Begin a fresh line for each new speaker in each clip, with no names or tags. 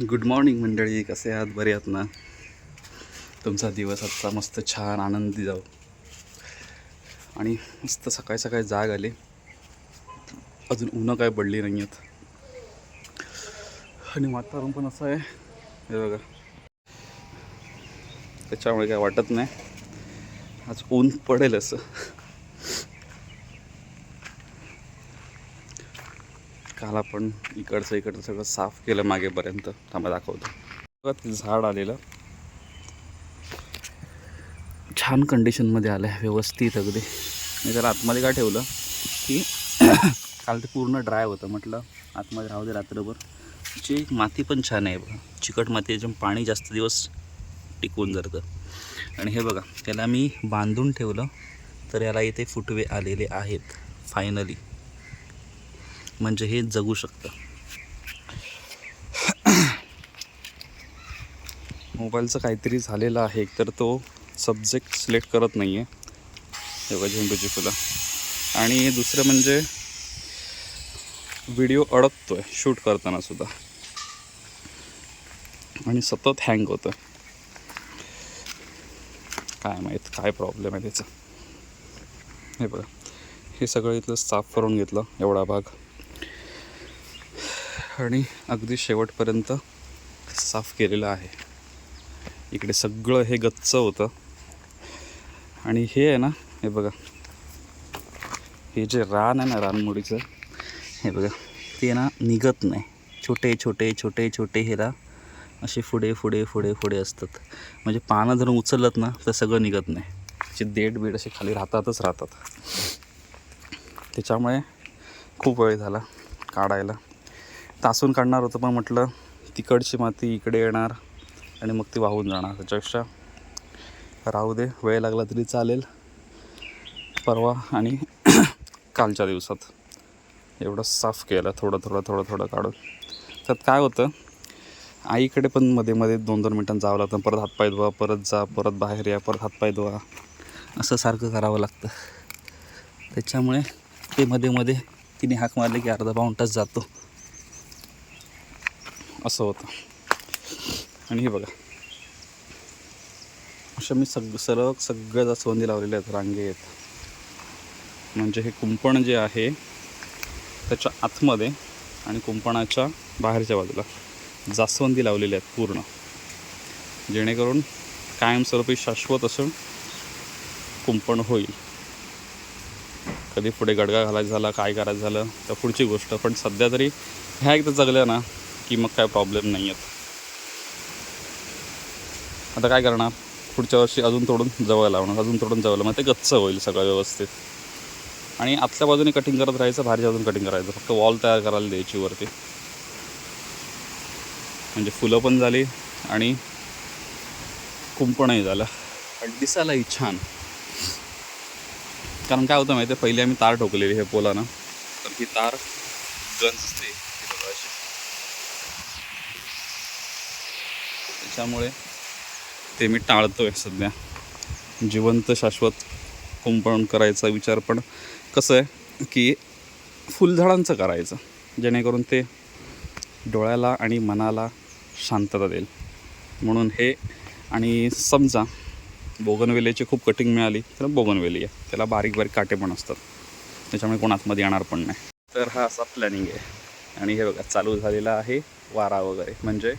Good morning मंडळी कसे आहात? बरे आहात ना? तुमचा दिवस आजचा मस्त छान आनंदी जाऊ. आणि मस्त सकाळी सकाळी जाग आली. अजून उन्हं काय पडली नाही आहेत आणि वातावरण पण असं आहे. हे बघा. त्याच्यामुळे काय वाटत नाही. आज ऊन पडेल असं. झाला पण इकडचं इकडचं सगळं साफ केलं मागेपर्यंत. थांबा दाखवतो. बघा ते झाड आलेलं. छान कंडिशनमध्ये आलं आहे व्यवस्थित अगदी. मी त्याला आतमध्ये का ठेवलं की काल ते पूर्ण ड्राय होतं. म्हटलं आतमध्ये राहू दे रात्रभर. जे माती पण छान आहे बघा. चिकट माती याच्यात पाणी जास्त दिवस टिकून जातं आणि हे बघा त्याला मी बांधून ठेवलं तर याला इथे फुटवे आलेले आहेत फायनली म्हणजे हे जगू शकतं. मोबाईलचं काहीतरी झालेलं आहे तर तो सब्जेक्ट सिलेक्ट करत नाही आहे हे झेंडूची फुलं. आणि दुसरं म्हणजे व्हिडिओ अडकतो आहे शूट करताना सुद्धा. आणि सतत हँग होतं काय माहीत काय प्रॉब्लेम आहे त्याचा. हे बघा हे सगळं इथलं साफ करून घेतलं एवढा भाग. आणि अगदी शेवटपर्यंत साफ केलेलं आहे. इकडे सगळं हे गच्च होतं. आणि हे आहे ना हे बघा. हे जे रान आहे ना रानमुडीचं हे बघा. ते ना निघत नाही. छोटे छोटे छोटे छोटे हिरा असे पुढे पुढे पुढे पुढे असतात. म्हणजे पानं जर उचलत ना तर सगळं निघत नाही. त्याचे देठ बीड असे खाली राहतातच राहतात. त्याच्यामुळे खूप वेळ झाला काढायला. तासून काढणार होतं पण म्हटलं तिकडची माती इकडे येणार आणि मग ती वाहून जाणार. त्याच्यापेक्षा राहू दे वेळ लागला तरी चालेल. परवा आणि कालच्या दिवसात. एवढं साफ केलं थोडं थोडं थोडं थोडं काढून. त्यात काय होतं आईकडे पण मध्ये मध्ये दोन दोन मिनटांनी जावं लागतं. परत हातपाय धुवा परत जा परत बाहेर या परत हातपाय धुवा. असं सारखं करावं लागतं. त्याच्यामुळे ते मध्ये मध्ये तिने हाक मारली की अर्धा पाऊण तास जातो. असं होतं. आणि हे बघा. अशा मी सग सरळ सगळ्या जास्वंदी लावलेल्या आहेत रांगे आहेत. म्हणजे हे कुंपण जे आहे त्याच्या आतमध्ये आणि कुंपणाच्या बाहेरच्या बाजूला जास्वंदी लावलेल्या आहेत पूर्ण. जेणेकरून कायमस्वरूपी शाश्वत असून कुंपण होईल. कधी पुढे गडगा घालायचं झाला काय करायचं झालं तर पुढची गोष्ट. पण सध्या तरी ह्या एकदा जगल्या ना की मग काय प्रॉब्लेम नाही आहेत आता काय करणार? पुढच्या वर्षी अजून तोडून जवळ लावणार अजून तोडून जवळ मग ते गच्च होईल सगळं व्यवस्थित. आणि आतल्या बाजूने कटिंग करत राहायचं बाहेरच्या बाजून कटिंग करायचं. फक्त वॉल तयार करायला द्यायची वरती. म्हणजे फुलं पण झाली आणि कुंपणही झालं. आणि दिसायलाही छान. कारण काय होतं माहिती आहे पहिले आम्ही तार ठोकलेली हे पोलानं. तर ही तार गंजते ही बघा अशी. त्यामुळे ते मी टाळतो आहे सध्या. जिवंत शाश्वत कुंपण करायचा विचार पण कसं आहे की फुलझाडांचं करायचं जेणेकरून ते डोळ्याला आणि मनाला शांतता देईल. म्हणून हे आणि समजा बोगनवेलीची खूप कटिंग मिळाली तर बोगनवेली आहे. त्याला बारीक बारीक काटे पण असतात. त्याच्यामुळे कोण आतमध्ये येणार पण नाही. तर हा असा प्लॅनिंग आहे. आणि हे बघा चालू झालेला आहे वारा वगैरे. म्हणजे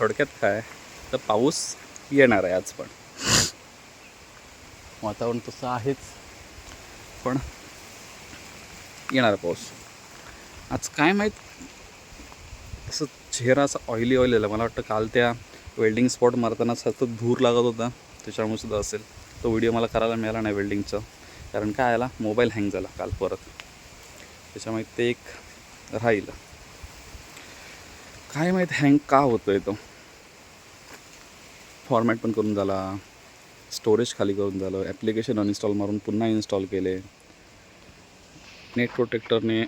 थोडक्यात काय तर पाऊस येणार आहे आज पण. वातावरण तसं आहेच पण येणार पाऊस. आज काय माहीत? असं चेहरा असा ऑइली ऑइल आला. मला वाटतं काल त्या वेल्डिंग स्पॉट मारताना सतत धूर लागत होता. त्याच्यामुळे सुद्धा असेल. तो व्हिडिओ मला करायला मिळाला नाही वेल्डिंगचा कारण काय आला? मोबाईल हँग झाला काल परत. त्याच्यामुळे ते एक राहील. काय माहीत हँग का होतो आहे तो? फॉर्मॅट पण करून झाला. स्टोरेज खाली करून झालं. ॲप्लिकेशन अनइन्स्टॉल मारून पुन्हा इन्स्टॉल केले. नेट प्रोटेक्टरने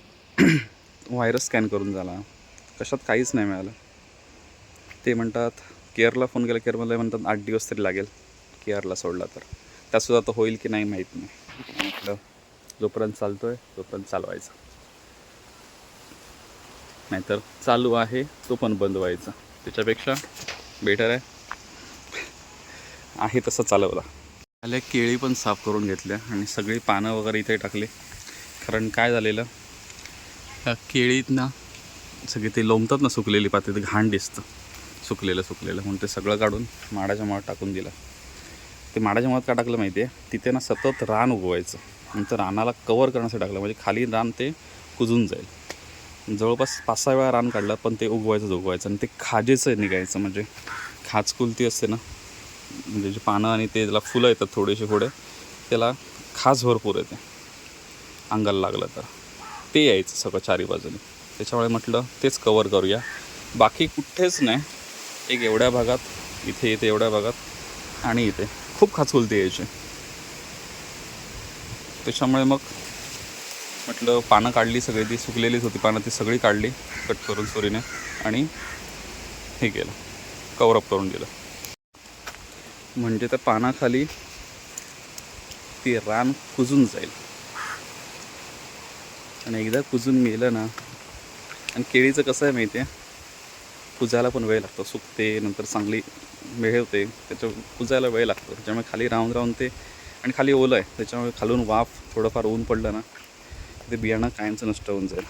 व्हायरस स्कॅन करून झाला. कशात काहीच नाही मिळालं. ते म्हणतात केअरला फोन केला. केअरमध्ये म्हणतात आठ दिवस तरी लागेल. केअरला सोडला तर. त्यासुद्धा आता होईल की नाही माहीत नाही. म्हटलं जोपर्यंत चालतो आहे तोपर्यंत चालवायचा. नाहीतर चालू आहे तो पण बंद व्हायचा. त्याच्यापेक्षा बेटर आहे. आहे तसं चालवला. आल्या केळी पण साफ करून घेतल्या आणि सगळी पानं वगैरे इथे टाकली. कारण काय झालेलं त्या केळीत ना सगळी ते लोंबतात ना सुकलेली पाते ते घाण दिसतं. सुकलेलं सुकलेलं. म्हणून ते सगळं काढून माडाच्या मुळात टाकून दिलं. ते माडाच्या मुळात का टाकलं माहिती आहे तिथे ना सतत रान उगवायचं. नंतर रानाला कवर करण्यासाठी टाकलं. म्हणजे खाली रान ते कुजून जाईल. जवळपास पाच सहा वेळा रान काढलं पण ते उगवायचंच उगवायचं. आणि ते खाजेचं निघायचं. म्हणजे खाजकुलती असते ना म्हणजे जे पानं आणि ते त्याला फुलं येतात थोडेसे थोडे त्याला खास भरपूर येते. अंगाला लागलं तर. ते यायचं सगळं चारी बाजूने. त्याच्यामुळे म्हटलं तेच कवर करूया. बाकी कुठेच नाही. एक एवढ्या भागात इथे इथे एवढ्या भागात आणि इथे. खूप खाचकुलती यायची. त्याच्यामुळे मग म्हटलं पानं काढली सगळी ती सुकलेलीच होती. पानं ती सगळी काढली कट करून सुरीने आणि हे केलं. कवरअप करून दिलं. म्हणजे त्या पानाखाली ते रान कुजून जाईल. आणि एकदा कुजून गेलं ना आणि केळीचं कसं आहे माहिती आहे कुजायला पण वेळ लागतो. सुकते नंतर चांगली मिळवते त्याच्या कुजायला वेळ लागतो. त्याच्यामुळे खाली राहून राहून ते आणि खाली ओलं आहे. त्याच्यामुळे खालून वाफ थोडंफार ऊन पडलं ना ते बियाणं कायमचं नष्ट होऊन जाईल.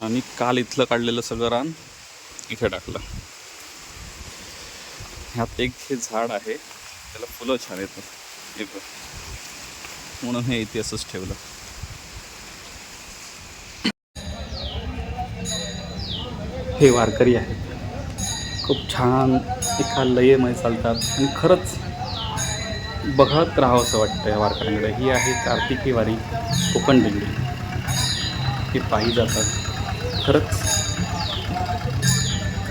आणि काल इथलं काढलेलं सगळं रान इथे टाकलं. ह्यात एक हे झाड आहे. त्याला फुलं छान येतात. हे बघ. म्हणून हे इथे असंच ठेवलं. हे वारकरी आहेत. खूप छान एका लयेमध्ये चालतात. आणि खरंच बघत राहावं असं वाटतं या वारकऱ्यांकडे. ही आहे कार्तिकी वारी कोकण दिंडी. ही पायी जातात. खरंच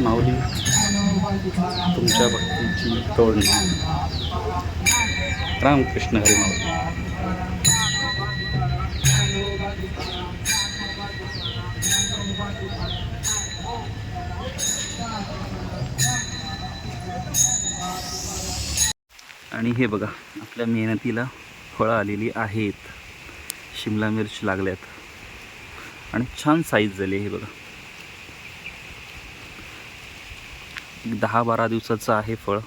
माऊली तुमच्या भक्तीची तोड रामकृष्ण हरी आणि हे बघा आपल्या मेहनतीला फळं आलेली आहेत. शिमला मिरची लागल्यात. आणि छान साईज झाली आहे हे बघा. एक दहा बारा दिवसाचं आहे फळ.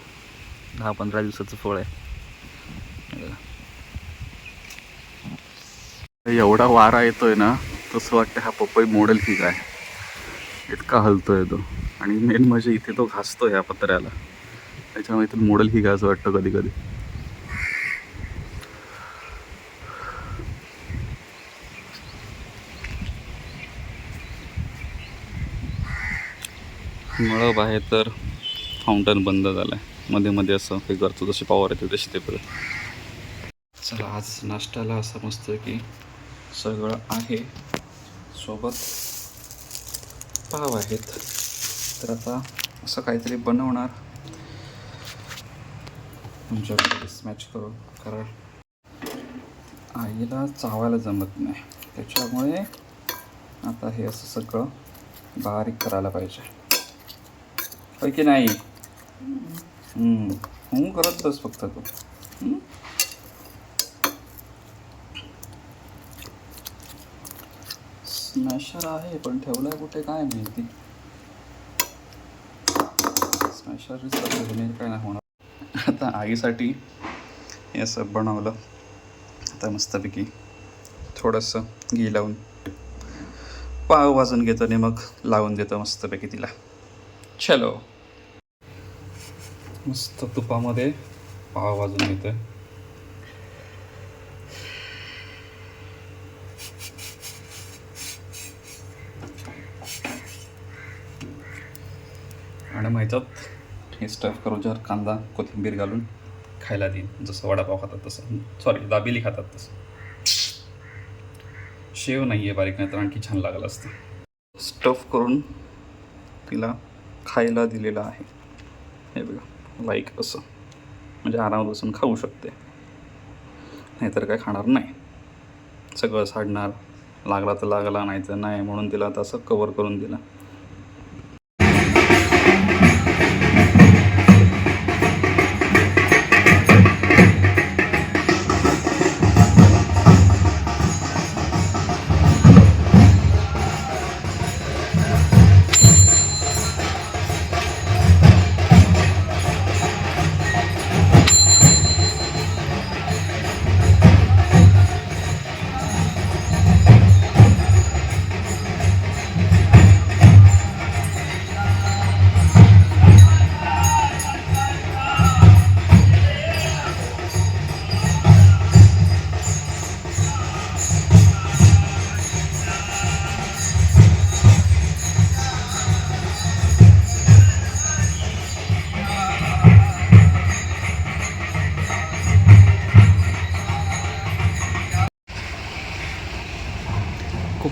दहा पंधरा दिवसाचं फळ आहे. एवढा वारा येतोय ना तसं वाटतं हा पपई मोडेल की काय? इतका हलतोय तो. आणि मेन म्हणजे इथे तो घासतोय ह्या पत्र्याला. त्याच्यामुळे इथून मोडेल की काय असं वाटतं कधी कधी मळब आहे तर फाउंटन बंद झालं आहे मध्ये मध्ये असं हे करतो जशी पॉवर येते तशी ते परत. चला आज नाश्त्याला असं मस्त की सगळं आहे. सोबत पाव आहेत. तर आता असं काहीतरी बनवणार. तुमच्याकडे स्मॅच करून कारण आईला चावायला जमत नाही. त्याच्यामुळे आता हे असं सगळं बारीक करायला पाहिजे. होय की नाही? हम्म. करत बस फक्त तू. स्मॅशर आहे पण ठेवलाय कुठे काय माहिती? स्मॅशर काय नाही होणार. आता आईसाठी हे असं बनवलं. आता मस्तपैकी थोडंसं घी लावून पाव वाजून घेतो आणि मग लावून देतो मस्तपैकी तिला. चलो. मस्त तुपामध्ये पाव भाजून आहे आणि माहितात हे स्टफ करू जर कांदा कोथिंबीर घालून खायला देईन. जसं वडापाव खातात तसं. सॉरी दाबेली खातात तसं. शेव नाही आहे बारीक नाही तर आणखी छान लागलं असतं. स्टफ करून तिला खायला दिलेलं आहे. हे बघा. लाईक असं. म्हणजे आरामात बसून खाऊ शकते. नाहीतर काय खाणार नाही. सगळं साडणार. लागला तर लागला नाही तर नाही म्हणून तिला आता असं कवर करून दिलं.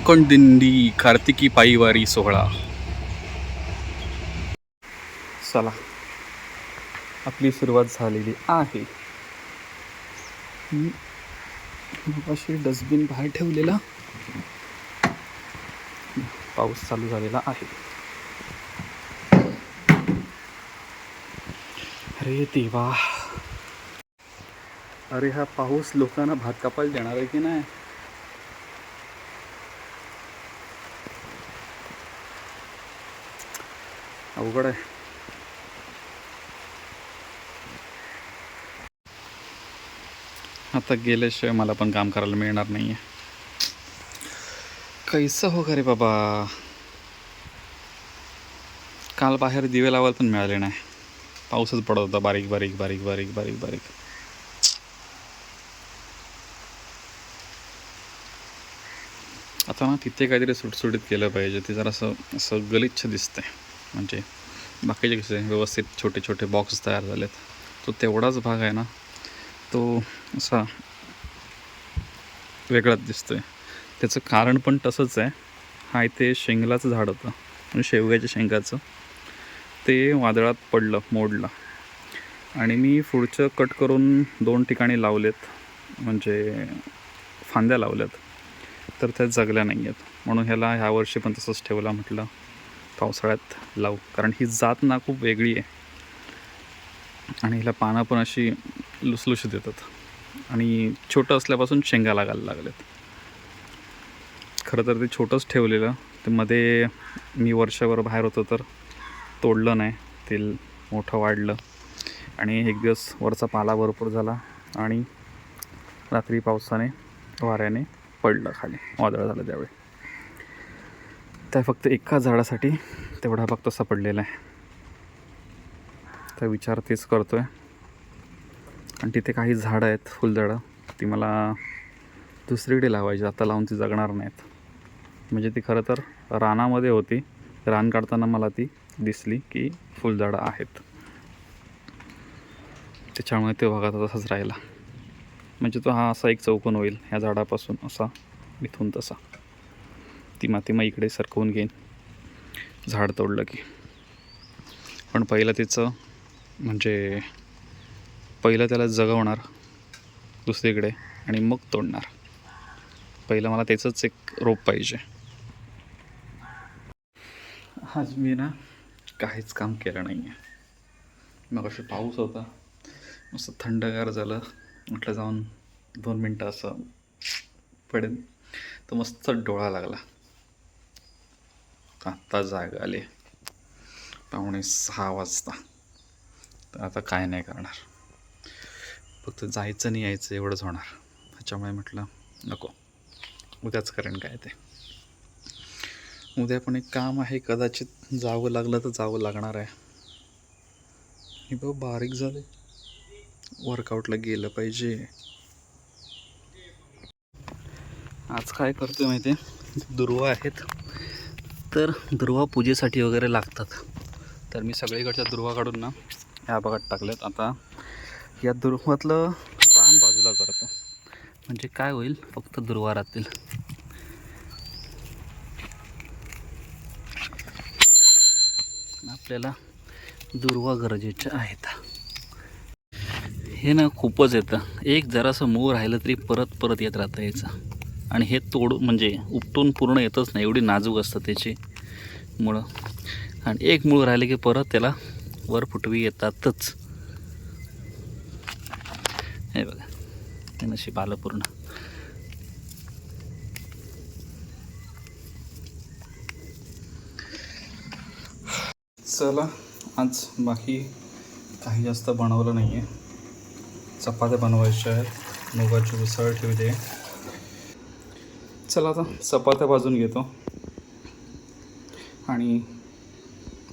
कोकण दिंडी कार्तिकी पायीवारी सोहळा. चला आपली सुरुवात झालेली आहे. मी अशी डस्टबिन बाहेर ठेवलेला. पाऊस चालू झालेला आहे. अरे देवा. अरे हा पाऊस लोकांना भात कापायला देणार आहे की नाही? अवघड आहे. आता गेल्याशिवाय मला पण काम करायला मिळणार नाही आहे कैसा हो का रे बाबा? काल बाहेर दिवे लावायला पण मिळाले नाही. पाऊसच पडत होता बारीक बारीक बारीक बारीक बारीक बारीक. आता ना तिथे काहीतरी सुटसुटीत केलं पाहिजे. ते जरासं असं गलिच्छ दिसतंय. म्हणजे बाकीचे कसे व्यवस्थित छोटे छोटे बॉक्स तयार झालेत. तो तेवढाच भाग आहे ना तो असा वेगळाच दिसतो आहे त्याचं कारण पण तसंच आहे. हा इथे शेंगलाचं झाड होतं म्हणजे शेवग्याच्या शेंगाचं. ते वादळात पडलं मोडलं. आणि मी पुढचं कट करून दोन ठिकाणी लावलेत म्हणजे फांद्या लावल्यात. तर त्या जगल्या नाही आहेत म्हणून ह्याला ह्या वर्षी पण तसंच ठेवला म्हटलं. पावसाळ्यात लावू. कारण ही जात ना खूप वेगळी आहे. आणि हिला पानं पण अशी लुसलुशीत येतात. आणि छोटं असल्यापासून शेंगा लागायला लागल्यात. खरं तर ते छोटंच ठेवलेलं. ते मध्ये मी वर्षभर बाहेर होतो तर तोडलं नाही. ते मोठं वाढलं. आणि एक दिवस वरचा पाला भरपूर झाला. आणि रात्री पावसाने वाऱ्याने पडलं खाली. वादळ झालं त्यावेळी. त्या फक्त एका झाडासाठी तेवढा भाग तसा पडलेला आहे. तर विचार तेच करतो आहे आणि तिथे काही झाडं आहेत फुलझाडं. ती मला दुसरीकडे लावायची आता लावून ती जगणार नाहीत. म्हणजे ती खरं तर रानामध्ये होती. रान काढताना मला ती दिसली की फुलझाडं आहेत. त्याच्यामुळे ते भागात तसाच राहिला. म्हणजे तो हा असा एक चौकोन होईल ह्या झाडापासून असा इथून तसा. ती माती मग इकडे सरकवून घेईन. झाड तोडलं की. पण पहिलं तिचं म्हणजे पहिलं त्याला जगवणार दुसरीकडे आणि मग तोडणार. पहिलं मला त्याचंच एक रोप पाहिजे. आज मी ना काहीच काम केलं नाही आहे मग असे पाऊस होता. मस्त थंडगार झालं. म्हटलं जाऊन दोन मिनटं असं पडेल तर मस्त डोळा लागला. आत्ता जाग आली. पाहुणे सहा वाजता. तर आता काय नाही करणार. फक्त जायचं नाही यायचं एवढंच होणार. त्याच्यामुळे म्हटलं नको. उद्याच करेन काय ते. उद्या पण एक काम आहे कदाचित जावं लागलं तर जावं लागणार आहे. हे बघ बारीक झाले. वर्कआउटला गेलं पाहिजे. आज काय करतोय माहिती आहे दुर्वा आहेत. तर दुर्वा पूजेसाठी वगैरे लागतात. तर मी सगळीकडच्या दुर्वा काढून ना ह्या भागात टाकल्यात. आता या दुर्वातलं रान बाजूला करतो. म्हणजे काय होईल? फक्त दुर्वा राहतील. आपल्याला दुर्वा गरजेच्या आहेत. हे ना खूपच येतं. एक जरासं मूळ राहिलं तरी परत परत येत राहतं याचं. आणि हे तोड म्हणजे उपटून पूर्ण येतच नाही एवढी नाजूक असतं त्याची मुळं. आणि एक मूळ राहिले की परत त्याला वर फुटवी येतातच. हे बघा हे नशीब आलं पूर्ण. चला आज बाकी काही जास्त बनवलं नाही आहे चपात्या बनवायच्या आहेत. मुगाची उसळ ठेवली आहे. चला आता चपात्या भाजून घेतो. आणि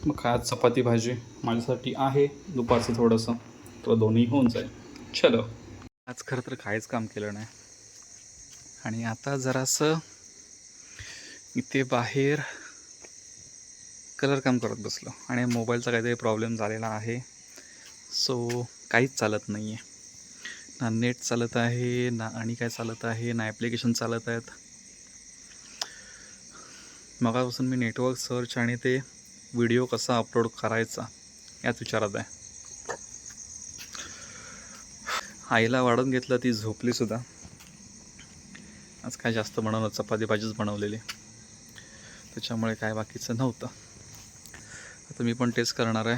मग काय आज चपाती भाजी माझ्यासाठी आहे. दुपारचं थोडंसं तर दोन्ही होऊन जाईल. चलो. आज खरं तर काहीच काम केलं नाही. आणि आता जरासं इथे बाहेर कलर काम करत बसलो. आणि मोबाईलचा काहीतरी प्रॉब्लेम झालेला आहे. सो काहीच चालत नाही आहे ना नेट चालत आहे ना आणि काय चालत आहे ना ॲप्लिकेशन चालत आहेत. मगापासून मी नेटवर्क सर्च आणि ते व्हिडिओ कसा अपलोड करायचा याच विचारात आहे. आईला वाढून घेतलं ती झोपलीसुद्धा आज काय जास्त बनवलं? चपाती भाजीच बनवलेली. त्याच्यामुळे काय बाकीचं नव्हतं. आता मी पण तेच करणार आहे.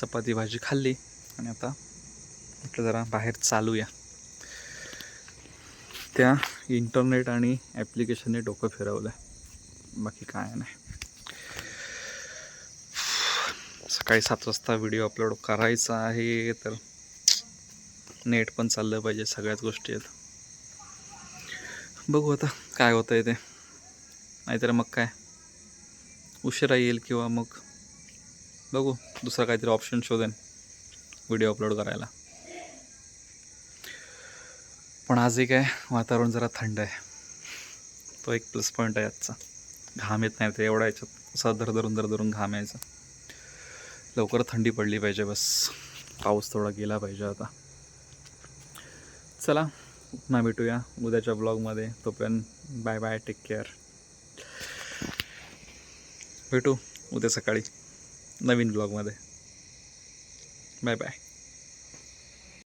चपाती भाजी खाल्ली आणि आता म्हटलं जरा बाहेर चालूया. त्या इंटरनेट आणि ॲप्लिकेशनने डोकं फिरवलं आहे बाकी काय नाही. सकाळी सात वाजता व्हिडिओ अपलोड करायचा आहे तर नेट पण चाललं पाहिजे सगळ्याच गोष्टी आहेत. बघू आता काय होतं आहे ते. नाहीतर मग काय? उशिरा येईल किंवा मग बघू. दुसरा काहीतरी ऑप्शन शोधेन व्हिडिओ अपलोड करायला. पण आजही काय वातावरण जरा थंड आहे. तो एक प्लस पॉईंट आहे आजचा. घाम येत नाही ते एवढा याच्यात असा धरधरून धरधरून घाम यायचा. लवकर थंडी पडली पाहिजे बस. पाऊस थोडा गेला पाहिजे आता. चला पुन्हा भेटूया उद्याच्या ब्लॉगमध्ये तोपर्यंत बाय बाय टेक केअर भेटू उद्या सकाळी नवीन ब्लॉगमध्ये बाय बाय